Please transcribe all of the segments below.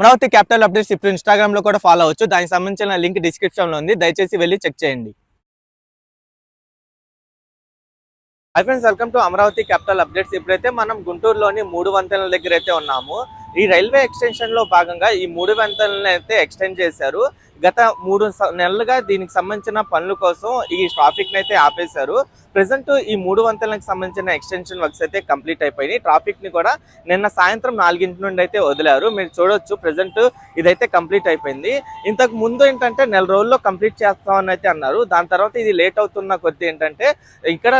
Amaravati capital updates ఇప్పుడు ఇన్స్టాగ్రామ్లో కూడా ఫాలో అవ్వచ్చు. దానికి సంబంధించిన లింక్ డిస్క్రిప్షన్లో ఉంది. దయచేసి వెళ్ళి చెక్ చేయండి. Hi friends welcome to Amaravati capital updates. ఇప్పుడైతే మనం గుంటూరులోని మూడు వంతెనల దగ్గర అయితే ఉన్నాము. ఈ రైల్వే ఎక్స్టెన్షన్లో భాగంగా ఈ మూడు వంతెనలను అయితే ఎక్స్టెండ్ చేశారు. గత మూడు స- నెలలుగా దీనికి సంబంధించిన పనుల కోసం ఈ ట్రాఫిక్ని అయితే ఆపేశారు. ప్రజెంట్ ఈ మూడు వంతెనలకు సంబంధించిన ఎక్స్టెన్షన్ వర్క్స్ అయితే కంప్లీట్ అయిపోయినాయి. ట్రాఫిక్ని కూడా నిన్న సాయంత్రం నాలుగింటి నుండి అయితే వదిలారు. మీరు చూడొచ్చు ప్రజెంట్ ఇదైతే కంప్లీట్ అయిపోయింది. ఇంతకు ముందు ఏంటంటే నెల రోజుల్లో కంప్లీట్ చేస్తామని అయితే అన్నారు. దాని తర్వాత ఇది లేట్ అవుతున్న కొద్దీ ఏంటంటే ఇక్కడ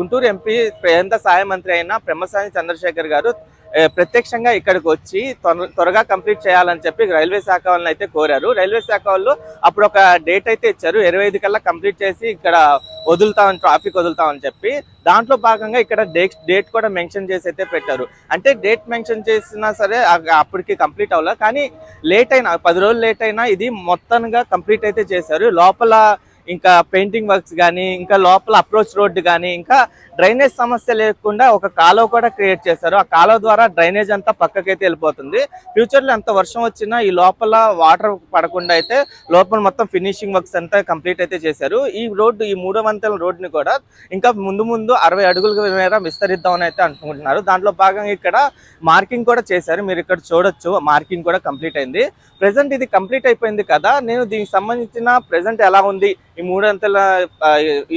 గుంటూరు ఎంపీ కేంద్ర సహాయ మంత్రి అయిన బ్రహ్మసాని చంద్రశేఖర్ గారు ప్రత్యక్షంగా ఇక్కడికి వచ్చి త్వర- త్వరగా కంప్లీట్ చేయాలని చెప్పి రైల్వే శాఖ వాళ్ళని అయితే కోరారు. రైల్వే శాఖ వాళ్ళు అప్పుడు ఒక డేట్ అయితే ఇచ్చారు. ఇరవై ఐదు కల్లా కంప్లీట్ చేసి ఇక్కడ వదులుతామని ట్రాఫిక్ వదులుతామని చెప్పి దాంట్లో భాగంగా ఇక్కడ డేట్ డేట్ కూడా మెన్షన్ చేసి అయితే పెట్టారు. అంటే డేట్ మెన్షన్ చేసినా సరే అప్పటికి కంప్లీట్ అవ్వలే. కానీ లేట్ అయినా పది రోజులు లేట్ అయినా ఇది మొత్తంగా కంప్లీట్ అయితే చేశారు. లోపల ఇంకా పెయింటింగ్ వర్క్స్ కానీ ఇంకా లోపల అప్రోచ్ రోడ్డు కానీ ఇంకా డ్రైనేజ్ సమస్య లేకుండా ఒక కాలువ కూడా క్రియేట్ చేశారు. ఆ కాలువ ద్వారా డ్రైనేజ్ అంతా పక్కకైతే వెళ్ళిపోతుంది. ఫ్యూచర్లో ఎంత వర్షం వచ్చినా ఈ లోపల వాటర్ పడకుండా అయితే లోపల మొత్తం ఫినిషింగ్ వర్క్స్ అంతా కంప్లీట్ అయితే చేశారు. ఈ రోడ్డు ఈ మూడో వంతెల రోడ్డుని కూడా ఇంకా ముందు ముందు అరవై అడుగుల మేర విస్తరిద్దామని అయితే అనుకుంటున్నారు. దాంట్లో భాగంగా ఇక్కడ మార్కింగ్ కూడా చేశారు. మీరు ఇక్కడ చూడొచ్చు. మార్కింగ్ కూడా కంప్లీట్ అయింది. ప్రెసెంట్ ఇది కంప్లీట్ అయిపోయింది కదా. నేను దీనికి సంబంధించిన ప్రెసెంట్ ఎలా ఉంది? ఈ మూడు వంతెల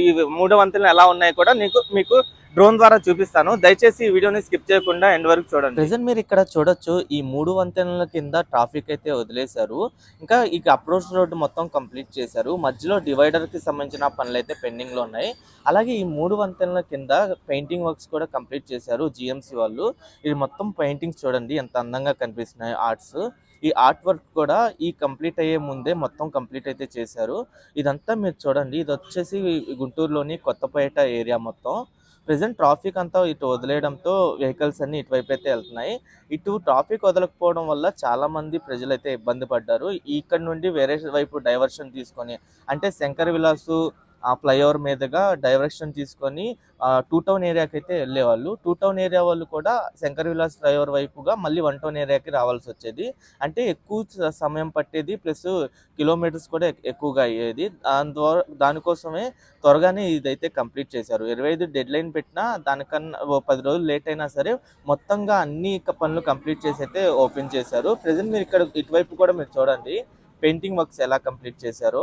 ఈ మూడు వంతెలు ఎలా ఉన్నాయి కూడా నీకు మీకు డ్రోన్ ద్వారా చూపిస్తాను. దయచేసి ఈ వీడియోని స్కిప్ చేయకుండా ఎండ్ వరకు చూడండి. ప్రజెంట్ మీరు ఇక్కడ చూడొచ్చు ఈ మూడు వంతెనల కింద ట్రాఫిక్ అయితే వదిలేశారు. ఇంకా ఈ అప్రోచ్ రోడ్డు మొత్తం కంప్లీట్ చేశారు. మధ్యలో డివైడర్కి సంబంధించిన పనులు అయితే పెండింగ్లో ఉన్నాయి. అలాగే ఈ మూడు వంతెనల కింద పెయింటింగ్ వర్క్స్ కూడా కంప్లీట్ చేశారు జిఎంసి వాళ్ళు. ఇది మొత్తం పెయింటింగ్స్ చూడండి ఎంత అందంగా కనిపిస్తున్నాయి ఆర్ట్స్. ఈ ఆర్ట్ వర్క్ కూడా ఈ కంప్లీట్ అయ్యే ముందే మొత్తం కంప్లీట్ అయితే చేశారు. ఇదంతా మీరు చూడండి ఇది వచ్చేసి గుంటూరులోని కొత్తపేట ఏరియా మొత్తం. ప్రజెంట్ ట్రాఫిక్ అంతా ఇటు వదిలేయడంతో వెహికల్స్ అన్ని ఇటువైపు అయితే వెళ్తున్నాయి. ఇటు ట్రాఫిక్ వదలకపోవడం వల్ల చాలామంది ప్రజలు అయితే ఇబ్బంది పడ్డారు. ఇక్కడ నుండి వేరే వైపు డైవర్షన్ తీసుకొని అంటే శంకర్ విలాసు ఆ ఫ్లైఓవర్ మీదుగా డైరెక్షన్ తీసుకొని టూ టౌన్ ఏరియాకి అయితే వెళ్ళేవాళ్ళు. టూ టౌన్ ఏరియా వాళ్ళు కూడా శంకర్ విలాస్ ఫ్లైఓవర్ వైపుగా మళ్ళీ వన్ టౌన్ ఏరియాకి రావాల్సి వచ్చేది. అంటే ఎక్కువ సమయం పట్టేది ప్లస్ కిలోమీటర్స్ కూడా ఎక్కువగా అయ్యేది. దాని ద్వారా దానికోసమే త్వరగానే ఇదైతే కంప్లీట్ చేశారు. ఇరవై ఐదు డెడ్ లైన్ పెట్టినా దానికన్నా ఓ పది రోజులు లేట్ అయినా సరే మొత్తంగా అన్ని పనులు కంప్లీట్ చేసి అయితే ఓపెన్ చేశారు. ప్రజెంట్ మీరు ఇక్కడ ఇటువైపు కూడా మీరు చూడండి పెయింటింగ్ వర్క్స్ ఎలా కంప్లీట్ చేశారో.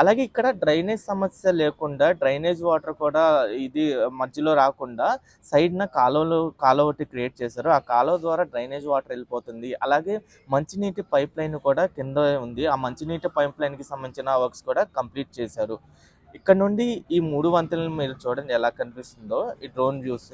అలాగే ఇక్కడ డ్రైనేజ్ సమస్య లేకుండా డ్రైనేజ్ వాటర్ కూడా ఇది మధ్యలో రాకుండా సైడ్న కాలువలు కాలువ ఒకటి క్రియేట్ చేశారు. ఆ కాలువ ద్వారా డ్రైనేజ్ వాటర్ వెళ్ళిపోతుంది. అలాగే మంచినీటి పైప్ లైన్ కూడా కింద ఉంది. ఆ మంచినీటి పైప్ లైన్కి సంబంధించిన వర్క్స్ కూడా కంప్లీట్ చేశారు. ఇక్కడ నుండి ఈ మూడు వంతెనలు మీరు చూడండి ఎలా కనిపిస్తుందో. ఈ డ్రోన్ వ్యూస్.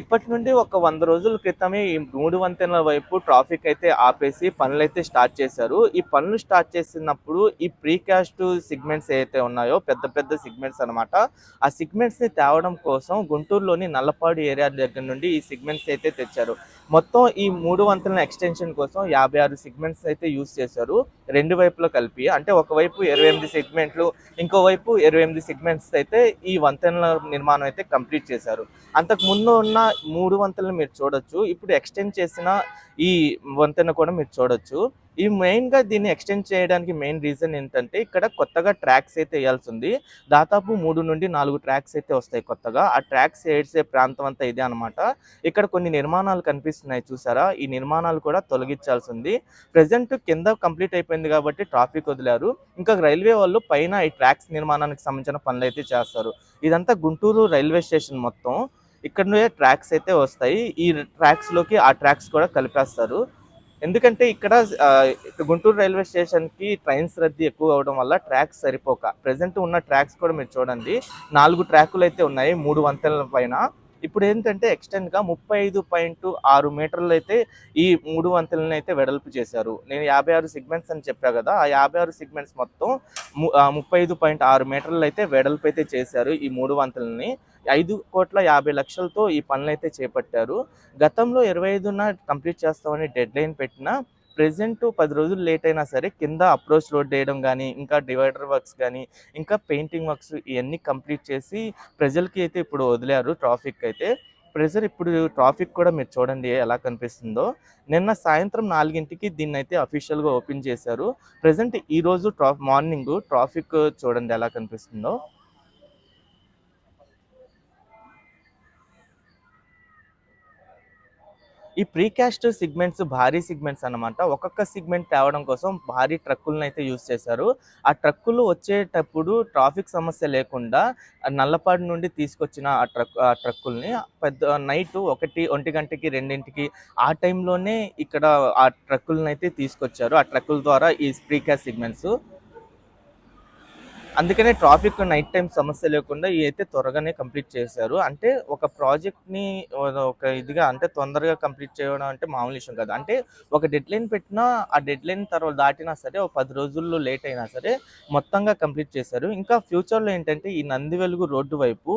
ఇప్పటి నుండి ఒక వంద రోజుల క్రితమే ఈ మూడు వంతెనల వైపు ట్రాఫిక్ అయితే ఆపేసి పనులు అయితే స్టార్ట్ చేశారు. ఈ పనులు స్టార్ట్ చేసినప్పుడు ఈ ప్రీకాస్ట్ సిగ్మెంట్స్ ఏవైతే ఉన్నాయో పెద్ద పెద్ద సిగ్మెంట్స్ అన్నమాట ఆ సిగ్మెంట్స్ని తేవడం కోసం గుంటూరులోని నల్లపాడు ఏరియా దగ్గర నుండి ఈ సిగ్మెంట్స్ అయితే తెచ్చారు. మొత్తం ఈ మూడు వంతెనల ఎక్స్టెన్షన్ కోసం యాభై ఆరు సిగ్మెంట్స్ అయితే యూస్ చేశారు. రెండు వైపులో కలిపి అంటే ఒకవైపు ఇరవై ఎనిమిది సెగ్మెంట్లు ఇంకోవైపు ఇరవై ఎనిమిది సెగ్మెంట్స్ అయితే ఈ వంతెనల నిర్మాణం అయితే కంప్లీట్ చేశారు. అంతకు ముందు ఉన్న మూడు వంతెనలు మీరు చూడొచ్చు. ఇప్పుడు ఎక్స్టెండ్ చేసిన ఈ వంతెన కూడా మీరు చూడొచ్చు. ఈ మెయిన్గా దీన్ని ఎక్స్టెండ్ చేయడానికి మెయిన్ రీజన్ ఏంటంటే ఇక్కడ కొత్తగా ట్రాక్స్ అయితే వేయాల్సి ఉంది. దాదాపు మూడు నుండి నాలుగు ట్రాక్స్ అయితే వస్తాయి కొత్తగా. ఆ ట్రాక్స్ వేసే ప్రాంతం అంతా ఇదే అన్నమాట. ఇక్కడ కొన్ని నిర్మాణాలు కనిపిస్తున్నాయి చూసారా? ఈ నిర్మాణాలు కూడా తొలగించాల్సి ఉంది. ప్రజెంట్ కింద కంప్లీట్ అయిపోయింది కాబట్టి ట్రాఫిక్ వదిలారు. ఇంకా రైల్వే వాళ్ళు పైన ఈ ట్రాక్స్ నిర్మాణానికి సంబంధించిన పనులు అయితే చేస్తారు. ఇదంతా గుంటూరు రైల్వే స్టేషన్ మొత్తం. ఇక్కడ నుండే ట్రాక్స్ అయితే వస్తాయి. ఈ ట్రాక్స్లోకి ఆ ట్రాక్స్ కూడా కలిపేస్తారు. ఎందుకంటే ఇక్కడ గుంటూరు రైల్వే స్టేషన్కి ట్రైన్స్ రద్దీ ఎక్కువ అవడం వల్ల ట్రాక్స్ సరిపోక ప్రెసెంట్ ఉన్న ట్రాక్స్ కూడా మీరు చూడండి. నాలుగు ట్రాకులు అయితే ఉన్నాయి మూడు వంతెనల పైన. ఇప్పుడు ఏంటంటే ఎక్స్టెండ్గా ముప్పై ఐదు పాయింట్ ఆరు మీటర్లు అయితే ఈ మూడు వంతులను అయితే వెడల్పు చేశారు. నేను యాభై ఆరు సిగ్మెంట్స్ అని చెప్పా కదా ఆ యాభై ఆరు సిగ్మెంట్స్ మొత్తం ము- ముప్పై ఐదు పాయింట్ ఆరు మీటర్లు అయితే వెడల్పు అయితే చేశారు ఈ మూడు వంతులని ఐదు కోట్ల యాభై లక్షలతో ఈ పనులు అయితే చేపట్టారు. గతంలో ఇరవై ఐదున కంప్లీట్ చేస్తామని డెడ్ లైన్ పెట్టిన ప్రెజెంట్ పది రోజులు లేట్ అయినా సరే కింద అప్రోచ్ రోడ్ వేయడం కానీ ఇంకా డివైడర్ వర్క్స్ కానీ ఇంకా పెయింటింగ్ వర్క్స్ ఇవన్నీ కంప్లీట్ చేసి ప్రజలకి అయితే ఇప్పుడు వదిలారు ట్రాఫిక్ అయితే. ప్రెజర్ ఇప్పుడు ట్రాఫిక్ కూడా మీరు చూడండి ఎలా కనిపిస్తుందో. నిన్న సాయంత్రం నాలుగింటికి దీన్ని అయితే అఫీషియల్గా ఓపెన్ చేశారు. ప్రజెంట్ ఈ రోజు ట్రా మార్నింగ్ ట్రాఫిక్ చూడండి ఎలా కనిపిస్తుందో. ఈ ప్రీకాస్ట్ సిగ్మెంట్స్ భారీ సిగ్మెంట్స్ అన్నమాట. ఒక్కొక్క సిగ్మెంట్ తేవడం కోసం భారీ ట్రక్కులను అయితే యూజ్ చేశారు. ఆ ట్రక్కులు వచ్చేటప్పుడు ట్రాఫిక్ సమస్య లేకుండా నల్లపాడు నుండి తీసుకొచ్చిన ఆ ట్రక్ ఆ ట్రక్కుల్ని పెద్ద నైట్ ఒకటి ఒంటి గంటకి రెండింటికి ఆ టైంలోనే ఇక్కడ ఆ ట్రక్కులను అయితే తీసుకొచ్చారు. ఆ ట్రక్కుల ద్వారా ఈ ప్రీకాస్ట్ సిగ్మెంట్స్ అందుకనే ట్రాఫిక్ నైట్ టైం సమస్య లేకుండా ఇవి అయితే త్వరగానే కంప్లీట్ చేశారు. అంటే ఒక ప్రాజెక్ట్ని ఒక ఇదిగా అంటే తొందరగా కంప్లీట్ చేయడం అంటే మామూలు విషయం కాదు. అంటే ఒక డెడ్ లైన్ పెట్టినా ఆ డెడ్ లైన్ తర్వాత దాటినా సరే ఒక పది రోజుల్లో లేట్ అయినా సరే మొత్తంగా కంప్లీట్ చేశారు. ఇంకా ఫ్యూచర్లో ఏంటంటే ఈ నంది వెలుగు రోడ్డు వైపు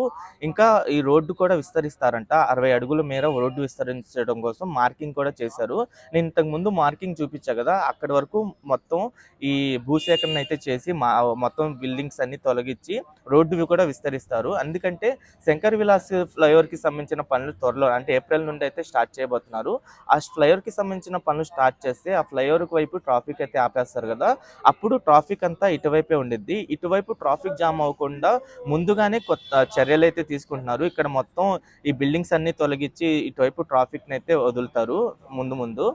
ఇంకా ఈ రోడ్డు కూడా విస్తరిస్తారంట. అరవై అడుగుల మేర రోడ్డు విస్తరించడం కోసం మార్కింగ్ కూడా చేశారు. నేను ఇంతకు ముందు మార్కింగ్ చూపించా కదా అక్కడి వరకు మొత్తం ఈ భూసేకరణ అయితే చేసి మా మొత్తం బిల్డింగ్స్ అన్ని తొలగించి రోడ్డు కూడా విస్తరిస్తారు. ఎందుకంటే శంకర్ విలాస్ ఫ్లైఓవర్కి సంబంధించిన పనులు త్వరలో అంటే ఏప్రిల్ నుండి అయితే స్టార్ట్ చేయబోతున్నారు. ఆ ఫ్లైఓవర్కి సంబంధించిన పనులు స్టార్ట్ చేస్తే ఆ ఫ్లైఓవర్ వైపు ట్రాఫిక్ అయితే ఆపేస్తారు కదా. అప్పుడు ట్రాఫిక్ అంతా ఇటువైపే ఉండిద్ది. ఇటువైపు ట్రాఫిక్ జామ్ అవ్వకుండా ముందుగానే కొత్త చర్యలు అయితే తీసుకుంటున్నారు. ఇక్కడ మొత్తం ఈ బిల్డింగ్స్ అన్ని తొలగించి ఇటువైపు ట్రాఫిక్ అయితే వదులుతారు ముందు ముందు.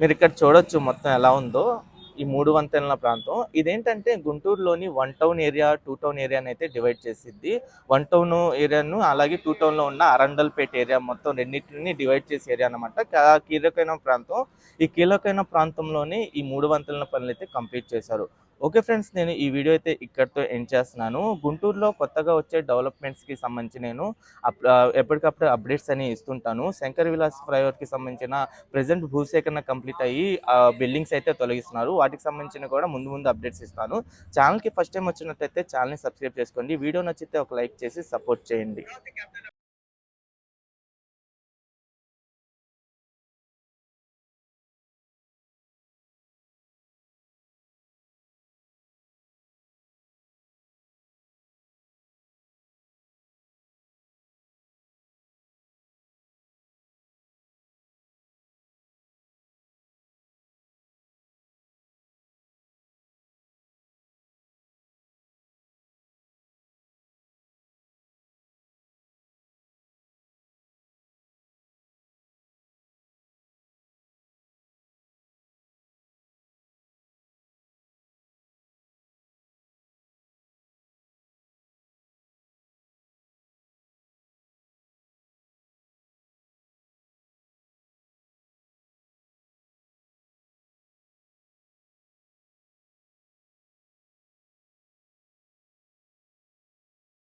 మీరు ఇక్కడ చూడొచ్చు మొత్తం ఎలా ఉందో. ఈ మూడు వంతెనల ప్రాంతం. ఇదేంటంటే గుంటూరులోని one town area two town ఏరియాని అయితే డివైడ్ చేసిద్ది. వన్ టౌన్ ఏరియాను అలాగే టూ టౌన్లో ఉన్న అరండల్పేట ఏరియా మొత్తం రెండింటిని డివైడ్ చేసే ఏరియా అనమాట కీలకమైన ప్రాంతం. ఈ కీలకమైన ప్రాంతంలోనే ఈ మూడు వంతెనల పనులు అయితే కంప్లీట్ చేశారు. ఓకే ఫ్రెండ్స్ నేను ఈ వీడియో అయితే ఇక్కడితో ఎండ్ చేస్తున్నాను. గుంటూరులో కొత్తగా వచ్చే డెవలప్మెంట్స్కి సంబంధించి నేను అప్- ఎప్పటికప్పుడు అప్డేట్స్ అని ఇస్తుంటాను. శంకర్ విలాస్ ఫ్లైఓవర్కి సంబంధించిన ప్రజెంట్ భూసేకరణ కంప్లీట్ అయ్యి బిల్డింగ్స్ అయితే తొలగిస్తున్నారు. వాటికి సంబంధించిన కూడా ముందు ముందు అప్డేట్స్ ఇస్తాను. ఛానల్కి ఫస్ట్ టైం వచ్చినట్టయితే ఛానల్ని సబ్స్క్రైబ్ చేసుకోండి. వీడియో నచ్చితే ఒక లైక్ చేసి సపోర్ట్ చేయండి.